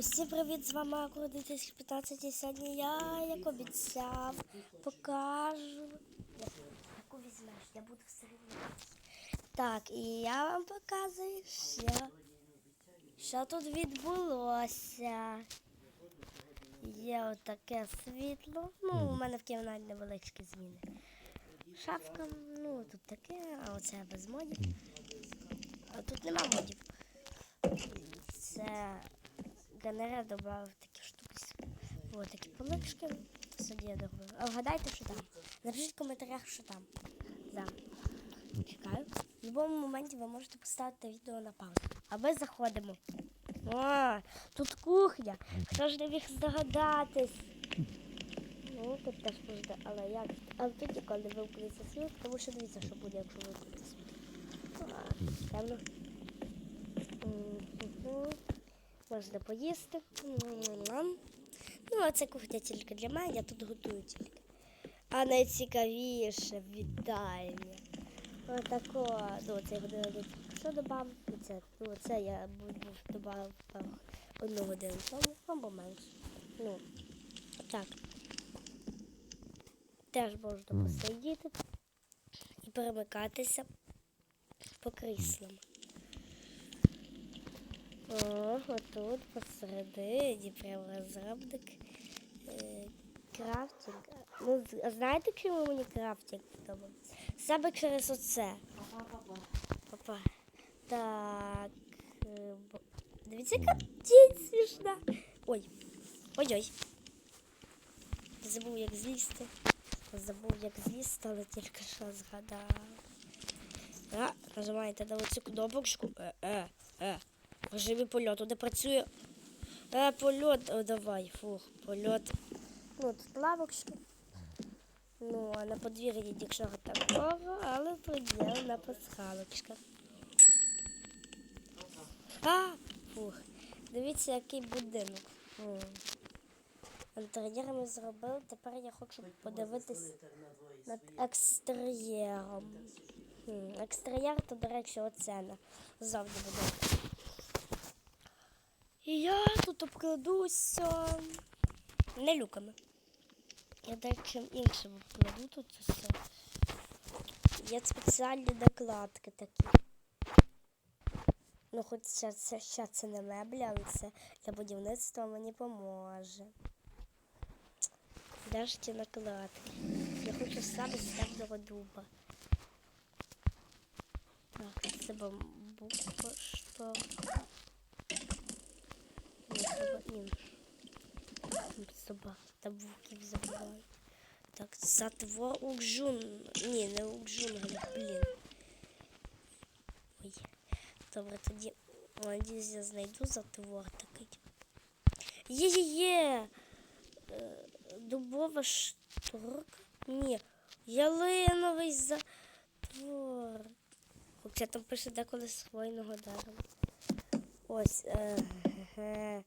Усім привіт, з вами Акура 2015 і сьогодні я, як обіцяв, покажу. Яку візьмеш? Я буду все. Так, і я вам показую, що, що тут відбулося. Є отаке світло. Ну, у мене в кімнаті невеличкі зміни. Шафка, ну тут таке, а оце без модів. А тут нема модів. Це генерал додав такі штуки. Ось такі полички. Сюди я добавив. А вгадайте, що там. Напишіть в коментарях, що там. Да. Чекаю. В будь-якому моменті ви можете поставити відео на паузу. А ми заходимо. О, тут кухня. Хто ж не міг здогадатись? Ну, тут теж можна, але як? Але тут ніколи не вимкнеться світ, тому що дивіться, що буде, якщо вимкнеться світ. Темно. Можна поїсти. Ну, а це кухня тільки для мене, я тут готую тільки. А найцікавіше вітальня. Отако, ну це я годину що додав, і це, ну це я додав одну годину тому, або менше. Ну, так. Теж можна посидіти і перемикатися по кріслам. О, отут посередині прям розробник е, крафтинг. Ну, а знаєте, чому мені крафтинг подобається? Саме через оце. Папа. Так. е, Дивіться, яка тінь смішна. Ой. Ой-ой. Забув, як злізти. Забув, як злізти, але тільки що згадав. А, нажимаєте на оцю кнопочку. Е, е, е. Режимі польоту не працює. Е, польот, О, давай, фух, польот. Ну, тут плавочки. Ну, а на подвір'ї нічого такого, але є на пасхалочках. А, фух. Дивіться, який будинок. Інтер'єр ми зробили, тепер я хочу подивитись над екстер'єром. Екстер'єр, то, до речі, оце на зовні буде. І я тут обкладуся не люками. Я дечим іншим обкладу тут все. Є спеціальні накладки такі. Ну, хоч це, це, ще це не меблі, але це для будівництва мені поможе. Де ж ті накладки? Я хочу саме з дуба. Так, це бамбук, що. Треба інше. Собак, та вуків. Так, затвор укжун. Ні, не укжун, блін. Ой. Добре, тоді надіюсь, я знайду затвор такий. Є-є-є! Е, Дубова шторка? Ні. Ялиновий затвор. Хоча там пише деколи з хвойного дерева. Ось. Е, ге.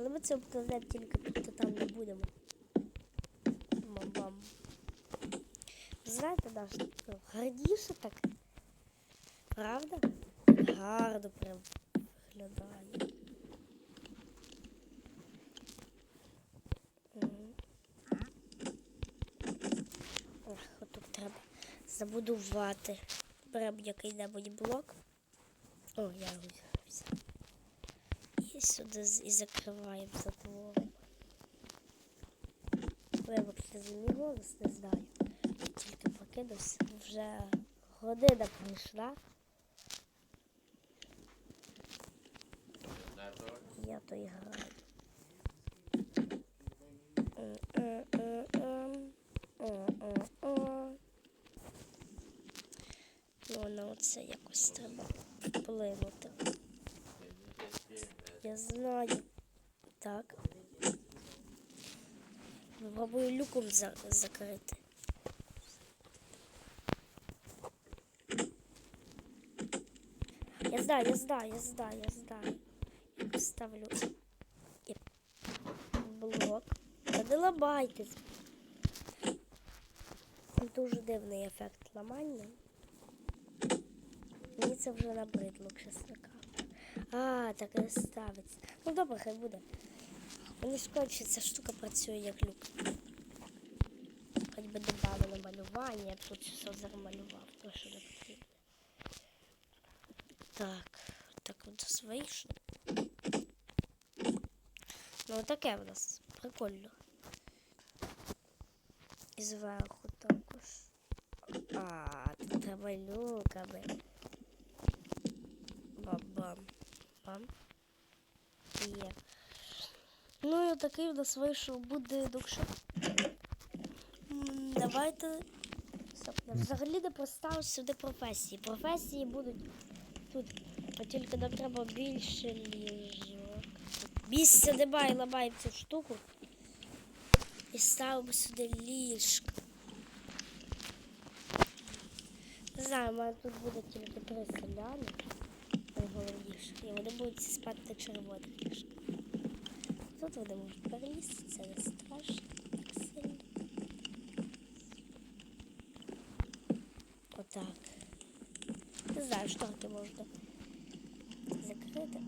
Але ми це обкладемо тільки тут, там не будемо. Мам-мам. Знаєте, наш гарніше так. Правда? Гарно прям виглядає. Отут треба забудувати. Беремо який-небудь блок. О, я його. І сюди і закриваємо затвором. Вибачте за мій голос, не знаю. Я тільки прокинувся, вже година пройшла. Я то граю. Ну, на оце якось треба вплинути. Я знаю. Так. Попробую люком за закрити. Я знаю, я знаю, я знаю, я знаю. Я поставлю блок. Та не ламайтесь. Дуже дивний ефект ламання. Мені це вже набридло, чесно кажучи. А, так не ставиться. Ну добре, хай буде. Мені скоріше ця штука працює як люк. Хоч би додали малювання, я б тут все замалював, то що не потрібно. Так, так от вийшло. Ну таке в нас прикольно. І зверху також. А, тут треба люками. Бам-бам. Бам. Є. Ну і такий в нас вийшов будинок. Що... Давайте. Стоп, взагалі не поставив сюди професії. Професії будуть тут. От тільки нам треба більше ліжок. Місця немає, ламаємо цю штуку. І ставимо сюди ліжко. Не знаю, у мене тут буде тільки три селяни. Найголовніше. І вони будуть спати на червоних ліжках. Тут вони можуть перелізти, це не страшно так сильно. Отак. Не знаю, шторки можна закрити.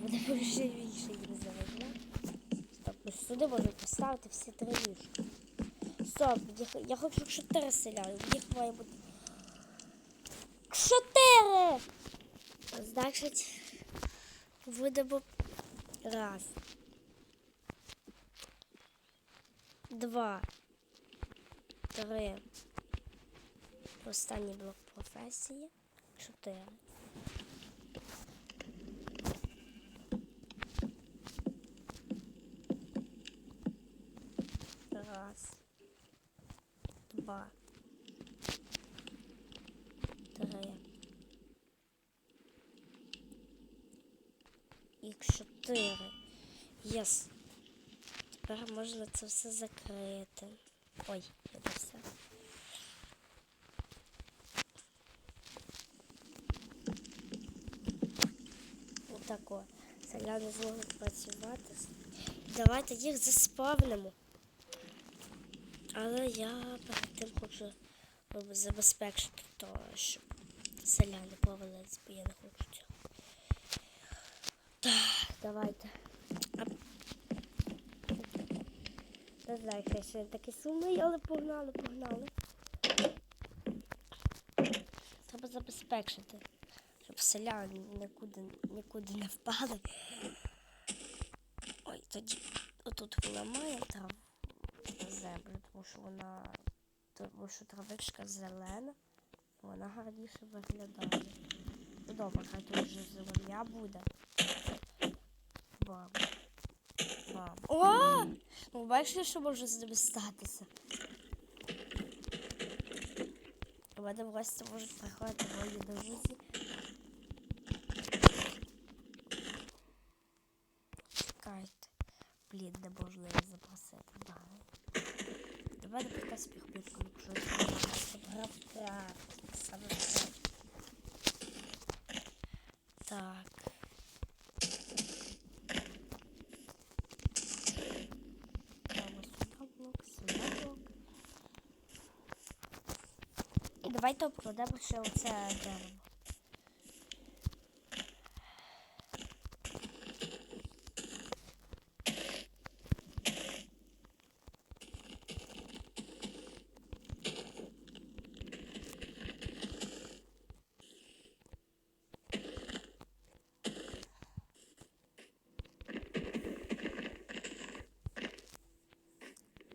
Буде ще більше їм заважати. Стоп, ми сюди можемо поставити всі три ліжка. Стоп, я, я хочу чотири селяни. Їх має бути. Чотири! Значить, будемо раз. Два. Три. Останній блок професії. Чотири. Раз. Два. Три. 4. Єс. Тепер можна це все закрити. Ой, це все. Отако. Селяни зможуть працювати. Давайте їх заспавнимо. Але я перед тим хочу забезпечити то, щоб селяни повелись, бо я не хочу цього. Так давайте. Не знаю, що такий сумний, але погнали, погнали. Треба забезпечити, щоб селяни нікуди, нікуди не впали. Ой, тоді отут ламає траву землю, тому що вона тому що травичка зелена, вона гарніше виглядає. Ну добре, хай вже земля буде. Бам. Бам. О! Ну бачите, що може з ними статися? У мене в гості можуть приходити мої друзі. Чекайте. Блін, не можна її запросити далі. Піхбітку, якщо щоб грав крафт. Саме. Так. Давайте обкладемо ще оце дерево.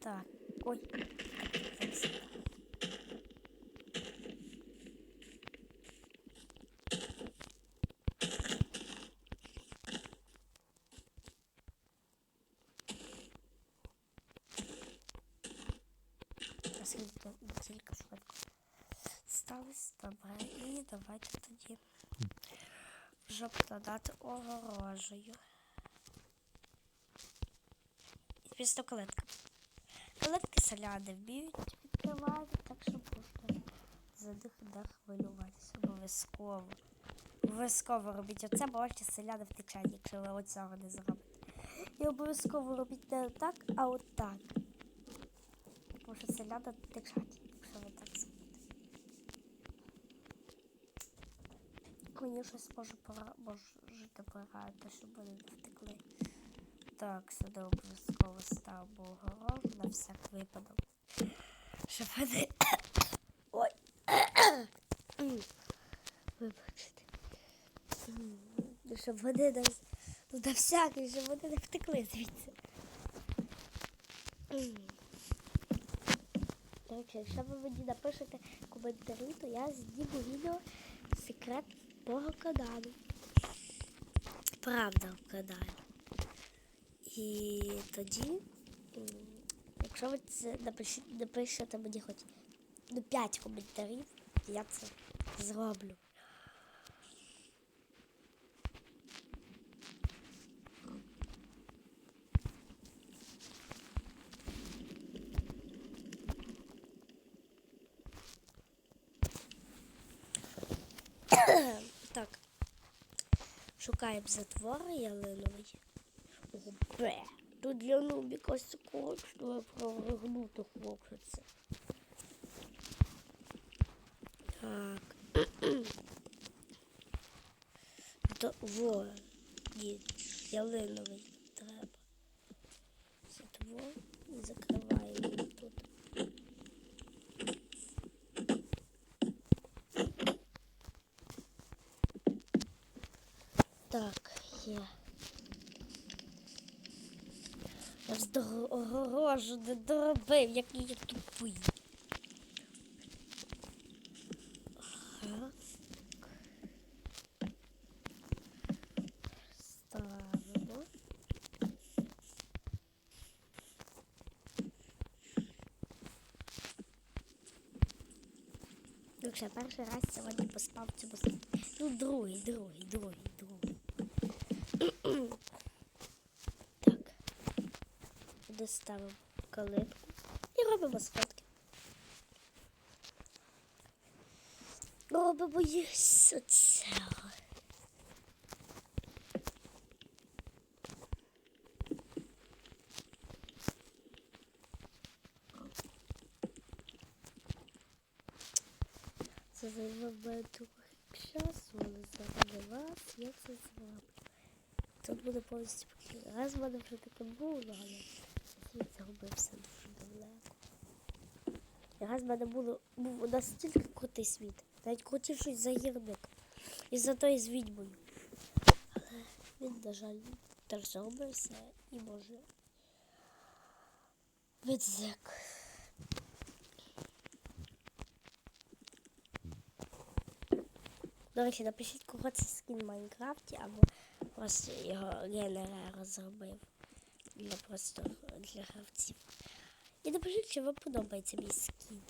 Так, ой. Наскільки тільки швидко. Сталося добре. І давайте тоді вже обкладати огорожею. І після колетка. Колетки селяни вміють відкривати, так що можна за них не хвилюватися. Обов'язково. Обов'язково робіть оце, бо ваші селяни втечуть, якщо ви оцього не зробите. І обов'язково робіть не так, а отак. Селяни втечуть, якщо ви так зробите. мені щось може пора можете порадити, щоб вони не втекли. Так, сюди обов'язково ставимо огорожу на всяк випадок. Щоб вони. Ой. Вибачте. Щоб вони не... Ну, всякий, щоб вони не втекли звідси. М. Якщо ви мені напишете коментарі, то я зніму відео секрет мого каналу. Правда в каналі. І тоді, якщо ви це напишете мені хоч ну, 5 коментарів, я це зроблю. Так. Шукаємо затвори ялиновий. Бе. Тут для нубіка скучно прогнути хочеться. Так. То, во, ні, ялиновий треба. Затвор і закриваємо його тут. Так, є. Я ж до огорожу не доробив, який я тупий. Ставимо. Перший раз сьогодні поспав в цьому. Ну, другий, другий, другий, другий. так. Туди ставимо калитку і робимо сфотки. Робимо їх з оцього. Це займе трохи часу, але заради вас я це зроблю. Тут буде повністю покійно. Раз в мене вже таке було, але загубився дуже далеко. І раз в мене було, був настільки крутий світ, навіть крутіший за гірник. І за той з відьмою. Але він, на жаль, теж загубився і може. Відзек. До речі, напишіть, кого це скін в Майнкрафті, або просто його генерер зробив для просто для гравців. І напишіть, чи вам подобається мій скін.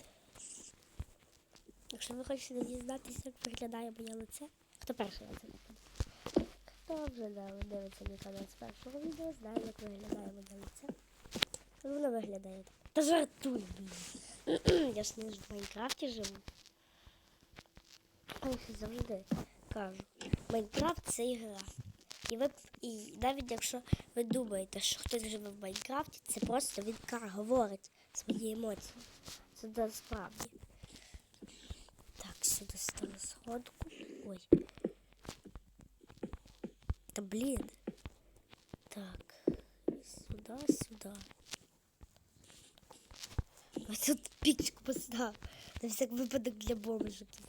Якщо ви хочете дізнатися, як виглядає моє лице, хто перший раз запитає? Хто вже дивиться мій канал з першого відео, знає, як виглядає моє лице. Воно виглядає так. Та жартуй, блін. Я ж не в Майнкрафті живу. Я завжди кажу. Майнкрафт це ігра. І ви і навіть якщо ви думаєте, що хтось живе в Майнкрафті, це просто він говорить свої емоції. Це насправді. Так, сюди ставлю сходку. Ой. Та блін. Так. Сюди, сюди. Ось тут пічку постав. На всяк випадок для бомжиків.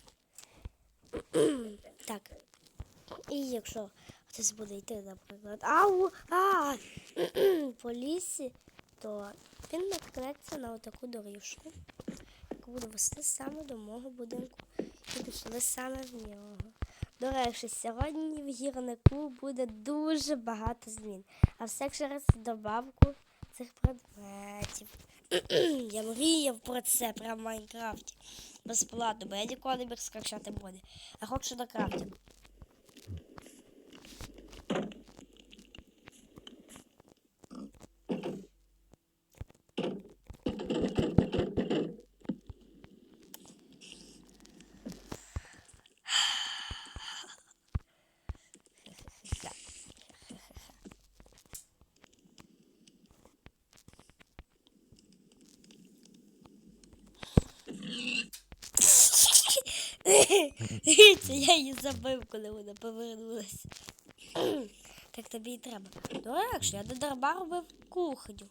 Так. І якщо хтось буде йти, наприклад, ау, а, по лісі, то він наткнеться на отаку доріжку, яку буде вести саме до мого будинку. І пішли саме в нього. До речі, сьогодні в гірнику буде дуже багато змін. А все через добавку цих предметів. Я мріяв про це прямо в Майнкрафті. Безплатно, бо я ніколи не міг скачати моди. А хочу на крафтинг. Я її забив, коли вона повернулася. Так тобі і треба. Ну, якщо я до дарма робив кухню.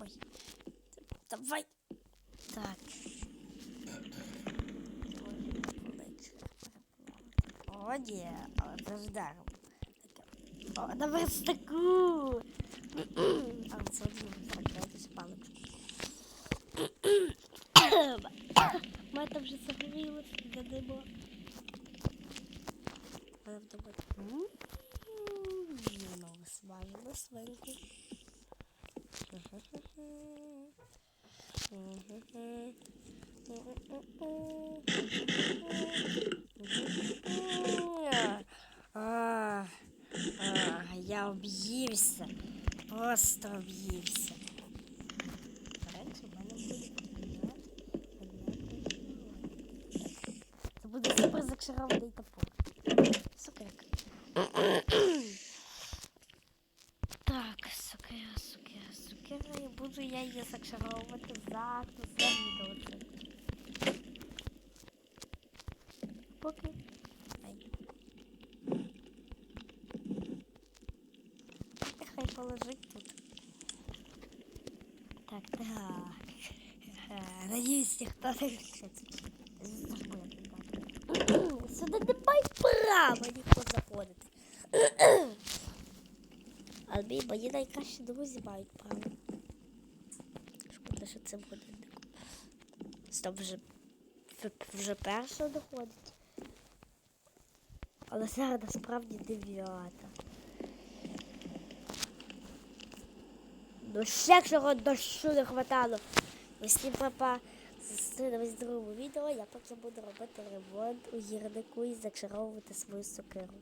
Ой. Давай. Так. О, ні, але це ж дерево. Таке. О, на верстаку. Але це не закритись паличку. Мене там вже загорілося, задимо. Але вдома. Знову смажимо свинку. А, а, я об'ївся. Просто об'ївся. Це буде супер закшарований топор. Сукерка. Так, сукера, сукера, сукера. І буду я її закшаровувати за за відео. Поки. Положить тут. Так, так. Е, не відкриється. Сюди не має права ніхто заходити. Але мої найкращі друзі мають право. Шкода, що це буде. Стоп вже, вже перша доходить. Але зараз насправді дев'ята. Ну ще чого дощу не хватало. Усім папа. Зустрінемось в другому відео. Я поки буду робити ремонт у гірнику і зачаровувати свою сокиру.